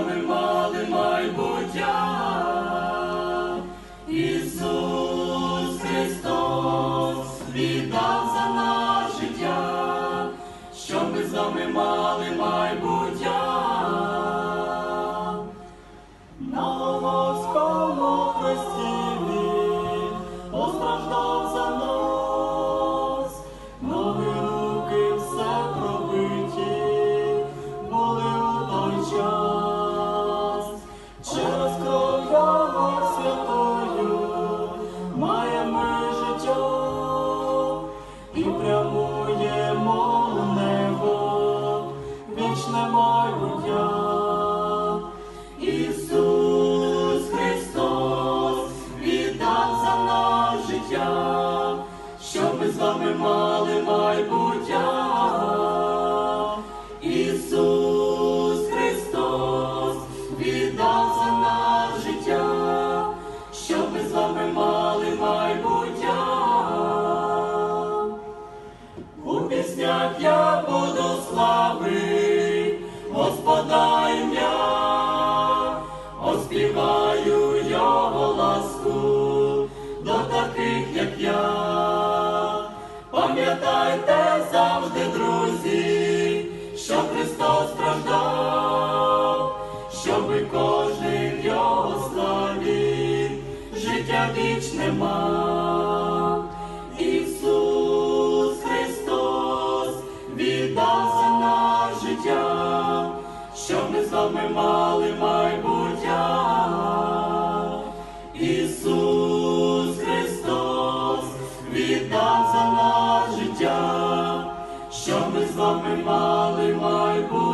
не мали майбуття. Ісус Христос віддав за нас життя, щоб ми з вами мали майбуття. З вами мали майбуття. Ісус Христос віддав за нас життя, щоб ми з вами мали майбуття. У піснях я Пам'ятайте завжди, друзі, що Христос страждав, щоби кожен Його славі життя вічне мав. Ісус Христос віддав за нас життя, щоб ми з вами мали майбуття. Нас життя, щоб ми